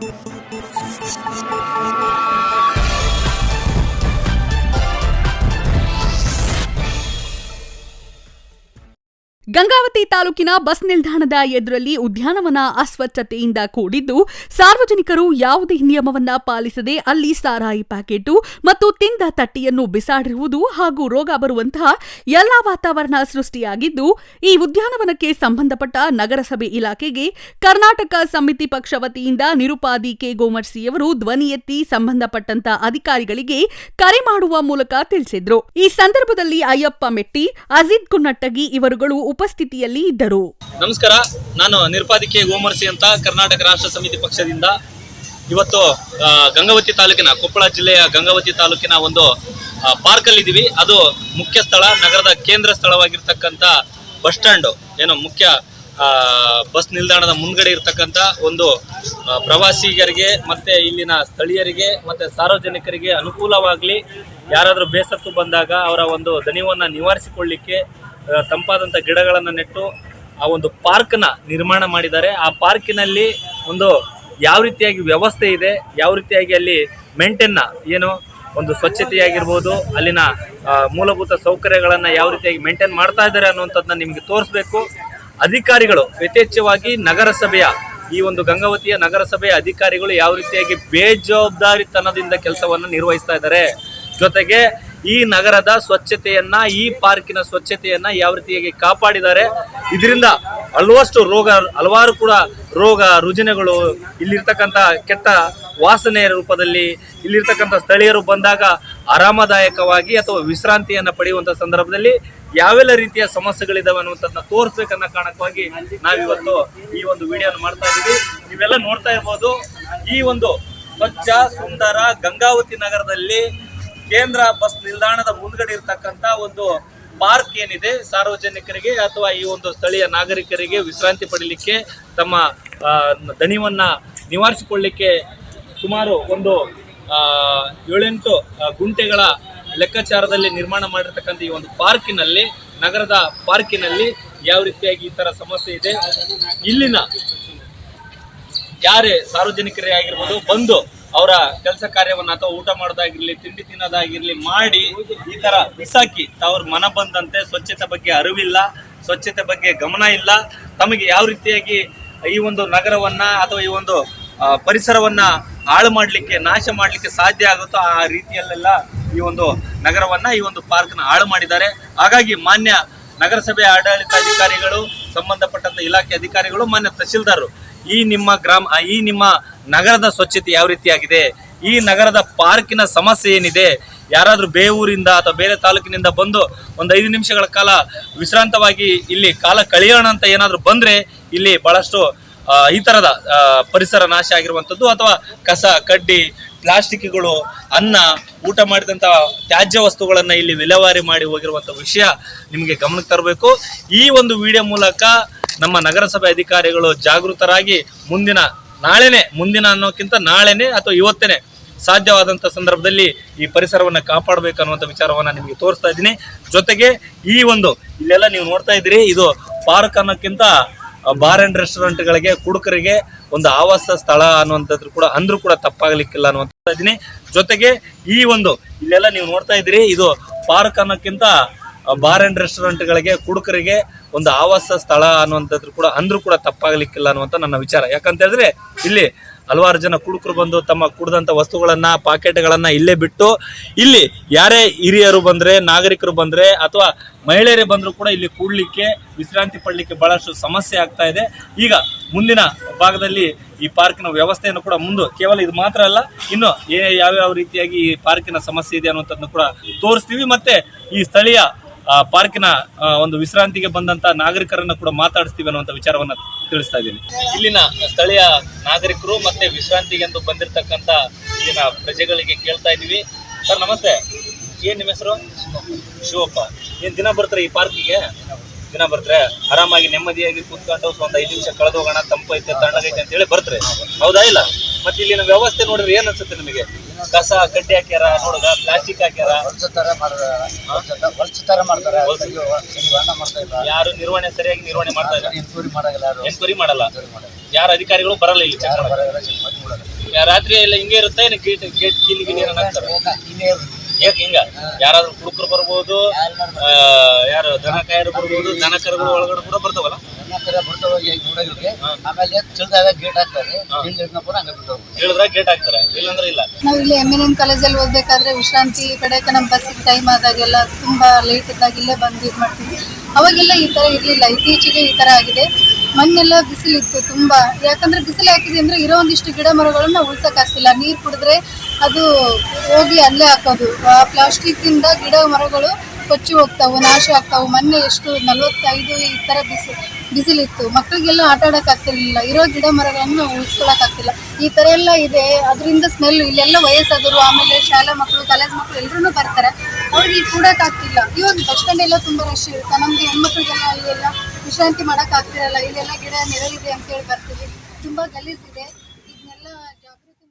Yeah. Gangavathi ತಾಲೂಕಿನ bus ನಿಲ್ದಾಣದ ಎದುರಲ್ಲಿ ಉದ್ಯಾನವನ ಅಸ್ವಚ್ಛತೆಯಿಂದ ಕೂಡಿದ್ದು, ಸಾರ್ವಜನಿಕರು ಯಾವುದೇ ನಿಯಮವನ್ನ ಪಾಲಿಸದೆ ಅಲ್ಲಿ ಸಾರಾಯಿ ಪ್ಯಾಕೆಟು ಮತ್ತು ತಿಂದ ತಟ್ಟಿಯನ್ನು ಬಿಸಾಡಿರುವುದು ಹಾಗೂ ರೋಗ ಬರುವಂತಹ ಎಲ್ಲಾ ವಾತಾವರಣ ಸೃಷ್ಟಿಯಾಗಿದ್ದು, ಈ ಉದ್ಯಾನವನಕ್ಕೆ ಸಂಬಂಧಪಟ್ಟ ನಗರಸಭೆ ಇಲಾಖೆಗೆ ಕರ್ನಾಟಕ ಸಮಿತಿ ಪಕ್ಷ ವತಿಯಿಂದ ನಿರುಪಾದಿ ಕೆ. ಗೋಮರ್ಸಿಯವರು ಧ್ವನಿ ಎತ್ತಿ ಸಂಬಂಧಪಟ್ಟಂತ ಅಧಿಕಾರಿಗಳಿಗೆ ಕರೆ ಮಾಡುವ ಮೂಲಕ ತಿಳಿಸಿದ್ರು. ಈ ಸಂದರ್ಭದಲ್ಲಿ ಅಯ್ಯಪ್ಪ ಮೆಟ್ಟಿ, ಅಜಿತ್ ಕುನ್ನಟ್ಟಗಿ ಇವರುಗಳು ಉಪಸ್ಥಿತಿಯಲ್ಲಿ ಇದ್ದರು. ನಮಸ್ಕಾರ, ನಾನು ನಿರ್ಪಾದಿಕೆ ಗೋಮರ್ಸಿ ಅಂತ ಕರ್ನಾಟಕ ರಾಷ್ಟ್ರ ಸಮಿತಿ ಪಕ್ಷದಿಂದ ಇವತ್ತು ಗಂಗಾವತಿ ತಾಲೂಕಿನ ಕೊಪ್ಪಳ ಜಿಲ್ಲೆಯ ಗಂಗಾವತಿ ತಾಲೂಕಿನ ಒಂದು ಪಾರ್ಕ್ ಅಲ್ಲಿ ಇದೀವಿ ಅದು ಮುಖ್ಯ ಸ್ಥಳ, ನಗರದ ಕೇಂದ್ರ ಸ್ಥಳವಾಗಿರ್ತಕ್ಕಂಥ ಬಸ್ ಸ್ಟ್ಯಾಂಡು, ಏನು ಮುಖ್ಯ ಬಸ್ ನಿಲ್ದಾಣದ ಮುಂದ್ಗಡೆ ಇರತಕ್ಕಂಥ ಒಂದು ಪ್ರವಾಸಿಗರಿಗೆ ಮತ್ತೆ ಇಲ್ಲಿನ ಸ್ಥಳೀಯರಿಗೆ ಮತ್ತೆ ಸಾರ್ವಜನಿಕರಿಗೆ ಅನುಕೂಲವಾಗಲಿ, ಯಾರಾದರೂ ಬೇಸತ್ತು ಬಂದಾಗ ಅವರ ಒಂದು ದಣಿವನ್ನು ನಿವಾರಿಸಿಕೊಳ್ಳಿಕ್ಕೆ ತಂಪಾದಂಥ ಗಿಡಗಳನ್ನು ನೆಟ್ಟು ಆ ಒಂದು ಪಾರ್ಕ್ನ ನಿರ್ಮಾಣ ಮಾಡಿದ್ದಾರೆ. ಆ ಪಾರ್ಕಿನಲ್ಲಿ ಒಂದು ಯಾವ ರೀತಿಯಾಗಿ ವ್ಯವಸ್ಥೆ ಇದೆ, ಯಾವ ರೀತಿಯಾಗಿ ಅಲ್ಲಿ ಮೇಂಟೈನ್ನ ಏನು ಒಂದು ಸ್ವಚ್ಛತೆಯಾಗಿರ್ಬೋದು, ಅಲ್ಲಿನ ಮೂಲಭೂತ ಸೌಕರ್ಯಗಳನ್ನು ಯಾವ ರೀತಿಯಾಗಿ ಮೇಂಟೈನ್ ಮಾಡ್ತಾ ಇದ್ದಾರೆ ಅನ್ನುವಂಥದ್ದನ್ನ ನಿಮಗೆ ತೋರಿಸ್ಬೇಕು. ಅಧಿಕಾರಿಗಳು, ಯಥೇಚ್ಛವಾಗಿ ನಗರಸಭೆಯ, ಈ ಒಂದು ಗಂಗಾವತಿಯ ನಗರಸಭೆಯ ಅಧಿಕಾರಿಗಳು ಯಾವ ರೀತಿಯಾಗಿ ಬೇಜವಾಬ್ದಾರಿತನದಿಂದ ಕೆಲಸವನ್ನು ನಿರ್ವಹಿಸ್ತಾ ಇದ್ದಾರೆ. ಜೊತೆಗೆ ಈ ನಗರದ ಸ್ವಚ್ಛತೆಯನ್ನ, ಈ ಪಾರ್ಕಿನ ಸ್ವಚ್ಛತೆಯನ್ನ ಯಾವ ರೀತಿಯಾಗಿ ಕಾಪಾಡಿದ್ದಾರೆ, ಇದರಿಂದ ಹಲವಷ್ಟು ರೋಗ, ಹಲವಾರು ಕೂಡ ರೋಗ ರುಜಿನಗಳು ಇಲ್ಲಿರ್ತಕ್ಕಂಥ ಕೆಟ್ಟ ವಾಸನೆಯ ರೂಪದಲ್ಲಿ, ಇಲ್ಲಿರ್ತಕ್ಕಂಥ ಸ್ಥಳೀಯರು ಬಂದಾಗ ಆರಾಮದಾಯಕವಾಗಿ ಅಥವಾ ವಿಶ್ರಾಂತಿಯನ್ನು ಪಡೆಯುವಂಥ ಸಂದರ್ಭದಲ್ಲಿ ಯಾವೆಲ್ಲ ರೀತಿಯ ಸಮಸ್ಯೆಗಳಿದಾವೆ ಅನ್ನುವಂಥದ್ದನ್ನ ತೋರಿಸ್ಬೇಕನ್ನ ಕಾರಣಕ್ಕಾಗಿ ನಾವಿವತ್ತು ಈ ಒಂದು ವಿಡಿಯೋನ ಮಾಡ್ತಾ ಇದ್ದೀವಿ. ನೀವೆಲ್ಲ ನೋಡ್ತಾ ಇರ್ಬೋದು, ಈ ಒಂದು ಸ್ವಚ್ಛ, ಸುಂದರ ಗಂಗಾವತಿ ನಗರದಲ್ಲಿ ಕೇಂದ್ರ ಬಸ್ ನಿಲ್ದಾಣದ ಮುಂದ್ಗಡೆ ಇರ್ತಕ್ಕಂತ ಒಂದು ಪಾರ್ಕ್ ಏನಿದೆ, ಸಾರ್ವಜನಿಕರಿಗೆ ಅಥವಾ ಈ ಒಂದು ಸ್ಥಳೀಯ ನಾಗರಿಕರಿಗೆ ವಿಶ್ರಾಂತಿ ಪಡೀಲಿಕ್ಕೆ ತಮ್ಮ ದಣಿವನ್ನ ನಿವಾರಿಸಿಕೊಳ್ಳಿಕ್ಕೆ ಸುಮಾರು ಒಂದು ಏಳೆಂಟು ಗುಂಟೆಗಳ ಲೆಕ್ಕಾಚಾರದಲ್ಲಿ ನಿರ್ಮಾಣ ಮಾಡಿರ್ತಕ್ಕಂಥ ಈ ಒಂದು ಪಾರ್ಕಿನಲ್ಲಿ, ನಗರದ ಪಾರ್ಕಿನಲ್ಲಿ ಯಾವ ರೀತಿಯಾಗಿ ಈ ತರ ಸಮಸ್ಯೆ ಇದೆ, ಇಲ್ಲಿನ ಯಾರೇ ಸಾರ್ವಜನಿಕರೇ ಆಗಿರ್ಬೋದು, ಬಂದು ಅವರ ಕೆಲಸ ಕಾರ್ಯವನ್ನ ಅಥವಾ ಊಟ ಮಾಡೋದಾಗಿರ್ಲಿ, ತಿಂಡಿ ತಿನ್ನೋದಾಗಿರ್ಲಿ ಮಾಡಿ ಈ ತರ ಬಿಸಾಕಿ ತವ್ರ ಮನ ಬಂದಂತೆ ಸ್ವಚ್ಛತೆ ಬಗ್ಗೆ ಅರಿವಿಲ್ಲ, ಸ್ವಚ್ಛತೆ ಬಗ್ಗೆ ಗಮನ ಇಲ್ಲ. ತಮಗೆ ಯಾವ ರೀತಿಯಾಗಿ ಈ ಒಂದು ನಗರವನ್ನ ಅಥವಾ ಈ ಒಂದು ಪರಿಸರವನ್ನ ಹಾಳು ಮಾಡ್ಲಿಕ್ಕೆ, ನಾಶ ಮಾಡ್ಲಿಕ್ಕೆ ಸಾಧ್ಯ ಆಗುತ್ತೋ ಆ ರೀತಿಯಲ್ಲೆಲ್ಲ ಈ ಒಂದು ನಗರವನ್ನ, ಈ ಒಂದು ಪಾರ್ಕ್ನ ಹಾಳು ಮಾಡಿದ್ದಾರೆ. ಹಾಗಾಗಿ ಮಾನ್ಯ ನಗರಸಭೆ ಆಡಳಿತಾಧಿಕಾರಿಗಳು, ಸಂಬಂಧಪಟ್ಟಂತ ಇಲಾಖೆ ಅಧಿಕಾರಿಗಳು, ಮಾನ್ಯ ತಹಶೀಲ್ದಾರರು, ಈ ನಿಮ್ಮ ಗ್ರಾಮ, ಈ ನಿಮ್ಮ ನಗರದ ಸ್ವಚ್ಛತೆ ಯಾವ ರೀತಿಯಾಗಿದೆ? ಈ ನಗರದ ಪಾರ್ಕಿನ ಸಮಸ್ಯೆ ಏನಿದೆ? ಯಾರಾದರೂ ಬೇವೂರಿಂದ ಅಥವಾ ಬೇರೆ ತಾಲೂಕಿನಿಂದ ಬಂದು ಒಂದು ಐದು ನಿಮಿಷಗಳ ಕಾಲ ವಿಶ್ರಾಂತವಾಗಿ ಇಲ್ಲಿ ಕಾಲ ಕಳೆಯೋಣ ಅಂತ ಏನಾದರೂ ಬಂದರೆ ಇಲ್ಲಿ ಬಹಳಷ್ಟು ಈ ಥರದ ಪರಿಸರ ನಾಶ ಆಗಿರುವಂಥದ್ದು ಅಥವಾ ಕಸ, ಕಡ್ಡಿ, ಪ್ಲಾಸ್ಟಿಕ್ಗಳು, ಅನ್ನ, ಊಟ ಮಾಡಿದಂಥ ತ್ಯಾಜ್ಯ ವಸ್ತುಗಳನ್ನು ಇಲ್ಲಿ ವಿಲೇವಾರಿ ಮಾಡಿ ಹೋಗಿರುವಂಥ ವಿಷಯ ನಿಮಗೆ ಗಮನಕ್ಕೆ ತರಬೇಕು. ಈ ಒಂದು ವಿಡಿಯೋ ಮೂಲಕ ನಮ್ಮ ನಗರಸಭೆ ಅಧಿಕಾರಿಗಳು ಜಾಗೃತರಾಗಿ ಮುಂದಿನ ನಾಳೆನೆ, ಮುಂದಿನ ಅನ್ನೋಕ್ಕಿಂತ ನಾಳೆನೆ ಅಥವಾ ಇವತ್ತೇನೆ ಸಾಧ್ಯವಾದಂಥ ಸಂದರ್ಭದಲ್ಲಿ ಈ ಪರಿಸರವನ್ನ ಕಾಪಾಡಬೇಕು ಅನ್ನುವಂಥ ವಿಚಾರವನ್ನ ನಿಮಗೆ ತೋರಿಸ್ತಾ ಇದ್ದೀನಿ. ಜೊತೆಗೆ ಈ ಒಂದು, ಇಲ್ಲೆಲ್ಲ ನೀವು ನೋಡ್ತಾ ಇದ್ದೀರಿ, ಇದು ಪಾರ್ಕ್ ಅನ್ನೋಕ್ಕಿಂತ ಬಾರ್ ಅಂಡ್ ರೆಸ್ಟೋರೆಂಟ್ಗಳಿಗೆ ಕುಡುಕರಿಗೆ ಒಂದು ಆವಾಸ ಸ್ಥಳ ಅನ್ನುವಂಥದ್ದು ಕೂಡ ಅಂದ್ರೂ ಕೂಡ ತಪ್ಪಾಗ್ಲಿಕ್ಕಿಲ್ಲ ಅನ್ನುವಂತ ಇದ್ದೀನಿ. ಜೊತೆಗೆ ಈ ಒಂದು, ಇಲ್ಲೆಲ್ಲ ನೀವು ನೋಡ್ತಾ ಇದ್ದೀರಿ, ಇದು ಪಾರ್ಕ್ ಅನ್ನೋಕ್ಕಿಂತ ಬಾರ್ ಅಂಡ್ ರೆಸ್ಟೋರೆಂಟ್ಗಳಿಗೆ ಕುಡುಕರಿಗೆ ಒಂದು ಆವಾಸ ಸ್ಥಳ ಅನ್ನುವಂಥದ್ದು ಕೂಡ ಅಂದ್ರೂ ಕೂಡ ತಪ್ಪಾಗ್ಲಿಕ್ಕಿಲ್ಲ ಅನ್ನುವಂಥ ನನ್ನ ವಿಚಾರ. ಯಾಕಂತ ಹೇಳಿದ್ರೆ ಇಲ್ಲಿ ಹಲವಾರು ಜನ ಕುಡುಕರು ಬಂದು ತಮ್ಮ ಕುಡಿದಂಥ ವಸ್ತುಗಳನ್ನ, ಪಾಕೆಟ್ಗಳನ್ನ ಇಲ್ಲೇ ಬಿಟ್ಟು ಇಲ್ಲಿ ಯಾರೇ ಹಿರಿಯರು ಬಂದ್ರೆ, ನಾಗರಿಕರು ಬಂದ್ರೆ ಅಥವಾ ಮಹಿಳೆಯರೇ ಬಂದರೂ ಕೂಡ ಇಲ್ಲಿ ಕೂಡಲಿಕ್ಕೆ, ವಿಶ್ರಾಂತಿ ಪಡಲಿಕ್ಕೆ ಬಹಳಷ್ಟು ಸಮಸ್ಯೆ ಆಗ್ತಾ ಇದೆ. ಈಗ ಮುಂದಿನ ಭಾಗದಲ್ಲಿ ಈ ಪಾರ್ಕಿನ ವ್ಯವಸ್ಥೆಯನ್ನು ಕೂಡ ಮುಂದೆ, ಕೇವಲ ಇದು ಮಾತ್ರ ಅಲ್ಲ, ಇನ್ನು ಯಾವ್ಯಾವ ರೀತಿಯಾಗಿ ಈ ಪಾರ್ಕಿನ ಸಮಸ್ಯೆ ಇದೆ ಅನ್ನುವಂಥದ್ದನ್ನು ಕೂಡ ತೋರಿಸ್ತೀವಿ. ಮತ್ತೆ ಈ ಸ್ಥಳೀಯ ಪಾರ್ಕಿನ ಒಂದು ವಿಶ್ರಾಂತಿಗೆ ಬಂದಂತ ನಾಗರಿಕರನ್ನ ಕೂಡ ಮಾತಾಡಿಸ್ತೀವಿ ಅನ್ನುವಂಥ ವಿಚಾರವನ್ನ ತಿಳಿಸ್ತಾ ಇದ್ದೀನಿ. ಇಲ್ಲಿನ ಸ್ಥಳೀಯ ನಾಗರಿಕರು ಮತ್ತೆ ವಿಶ್ರಾಂತಿಗೆ ಎಂದು ಬಂದಿರತಕ್ಕಂತ ಇಲ್ಲಿನ ಪ್ರಜೆಗಳಿಗೆ ಕೇಳ್ತಾ ಇದೀವಿ ಸರ್, ನಮಸ್ತೆ. ಏನ್ ನಿಮ್ಮ ಹೆಸರು? ಶಿವಪ್ಪ. ಏನ್ ದಿನ ಬರ್ತಾರೆ ಈ ಪಾರ್ಕಿಗೆ? ದಿನ ಬರ್ತಾರೆ. ಆರಾಮಾಗಿ ನೆಮ್ಮದಿಯಾಗಿ ಕೂತ್ಕೊಂಡು ಒಂದ್ ಐದು ನಿಮಿಷ ಕಳೆದು ಹೋಗೋಣ ತಂಪೈತೆ ತಣ್ಣಗೈತೆ ಅಂತ ಹೇಳಿ ಬರ್ತಾರೆ. ಹೌದಾ ಇಲ್ಲ? ಮತ್ತೆ ಇಲ್ಲಿನ ವ್ಯವಸ್ಥೆ ನೋಡಿದ್ರೆ ಏನ್ ಅನ್ಸುತ್ತೆ ನಿಮಗೆ? ಕಸ ಕಡ್ಡಿ ಹಾಕ್ಯಾರ ನೋಡುದ ಪ್ಲಾಸ್ಟಿಕ್ ಹಾಕ್ಯಾರ. ವರ್ಷ ತರ ಮಾಡ್ತಾರೆ ತರ ಮಾಡ್ತಾರೆ. ನಿರ್ವಹಣೆ ಮಾಡ್ತಾ ಇಲ್ಲ ಯಾರು ನಿರ್ವಹಣೆ ಸರಿಯಾಗಿ ನಿರ್ವಹಣೆ ಮಾಡ್ತಾ ಇಲ್ಲ. ಎನ್ಕ್ವೈರಿ ಮಾಡಲ್ಲ ಯಾರು ಎನ್ಕ್ವೈರಿ ಮಾಡಲ್ಲ. ಯಾರ ಅಧಿಕಾರಿಗಳು ಬರಲ್ಲ ಇಲ್ಲಿ ಚೆಕ್ ರಾತ್ರಿ ಎಲ್ಲ ಹಿಂಗೆ ಇರುತ್ತೆ ಏನು? ಗೇಟ್ ಗೇಟ್ ಕೀಲಿ ಗಿಲಿ ಏನೋ ಹಾಕ್ತಾರೆ. ಯಾಕೆ ಹಿಂಗ? ಯಾರಾದ್ರೂ ಕುಡುಕರು ಬರ್ಬೋದು ಯಾರು ದನ ಕಾಯರು ಬರ್ಬೋದು ದನ ಕರುಗಳು ಒಳಗಡೆ ಕೂಡ ಬರ್ತಾವಲ್ಲ. ನನ್ನ ಬರ್ತಾವಾಗಿ ನೋಡೋದಕ್ಕೆ ಆಮೇಲೆ ತಿಳಿದಾಗ ಗೇಟ್ ಹಾಕ್ತಾರೆ. ತಿಳಿದ ಹಂಗೆ ಬಿಟ್ಟು. ಹೇಳಿದ್ರೆ ಗೇಟ್ ಹಾಕ್ತಾರೆ ಇಲ್ಲಾಂದ್ರೆ ಇಲ್ಲ. ನಾವು ಇಲ್ಲಿ ಎಂ ಎನ್ ಎಂ ಕಾಲೇಜಲ್ಲಿ ಓದಬೇಕಾದ್ರೆ ವಿಶ್ರಾಂತಿ ಕಡೆ ನಮ್ಮ ಬಸ್ಸಿಗೆ ಟೈಮ್ ಆದಾಗೆಲ್ಲ ತುಂಬಾ ಲೇಟ್ ಇದ್ದಾಗ ಇಲ್ಲೇ ಬಂದು ಇದು ಮಾಡ್ತೀವಿ. ಅವಾಗೆಲ್ಲ ಈ ಥರ ಇರಲಿಲ್ಲ ಇತ್ತೀಚೆಗೆ ಈ ಥರ ಆಗಿದೆ. ಮಣ್ಣೆಲ್ಲ ಬಿಸಿಲಿತ್ತು ತುಂಬ. ಯಾಕಂದ್ರೆ ಬಿಸಿಲು ಹಾಕಿದೆ ಅಂದರೆ ಇರೋ ಒಂದಿಷ್ಟು ಗಿಡ ಮರಗಳನ್ನ ಉಳ್ಸೋಕ್ಕಾಗ್ತಿಲ್ಲ. ನೀರು ಕುಡಿದ್ರೆ ಅದು ಹೋಗಿ ಅಲ್ಲೇ ಹಾಕೋದು. ಆ ಪ್ಲಾಸ್ಟಿಕ್ಕಿಂದ ಗಿಡ ಮರಗಳು ಕೊಚ್ಚಿ ಹೋಗ್ತಾವು ನಾಶ ಆಗ್ತಾವು. ಮೊನ್ನೆ ಎಷ್ಟು ನಲವತ್ತೈದು ಈ ಥರ ಬಿಸಿ ಬಿಸಿಲಿತ್ತು. ಮಕ್ಕಳಿಗೆಲ್ಲ ಆಟ ಆಡೋಕೆ ಆಗ್ತಿರ್ಲಿಲ್ಲ. ಇರೋ ಗಿಡ ಮರಗಳನ್ನು ಉಳಿಸ್ಕೊಳಕ್ ಆಗ್ತಿಲ್ಲ. ಈ ತರ ಎಲ್ಲ ಇದೆ. ಅದರಿಂದ ಸ್ಮೆಲ್ ಇಲ್ಲೆಲ್ಲ ವಯಸ್ಸಾದರು ಆಮೇಲೆ ಶಾಲಾ ಮಕ್ಕಳು ಕಾಲೇಜ್ ಮಕ್ಕಳು ಎಲ್ಲರೂ ಬರ್ತಾರೆ. ಅವ್ರಿಗೆ ಕೂಡಕ್ ಆಗ್ತಿಲ್ಲ. ಇವಾಗ ಬಸ್ ಸ್ಟ್ಯಾಂಡ್ ಎಲ್ಲ ತುಂಬಾ ರಶ್ ಇರುತ್ತೆ. ನಮ್ಗೆ ಹೆಣ್ಮಕ್ಳಿಗೆಲ್ಲ ಅಲ್ಲಿ ಎಲ್ಲ ವಿಶ್ರಾಂತಿ ಮಾಡಕ್ ಆಗ್ತಿರಲ್ಲ. ಇಲ್ಲೆಲ್ಲ ಗಿಡ ಅಂತ ಹೇಳಿ ಬರ್ತೀವಿ. ತುಂಬಾ ಗಲೀಜಿದೆ ಇದನ್ನೆಲ್ಲ ಜಾಗೃತಿ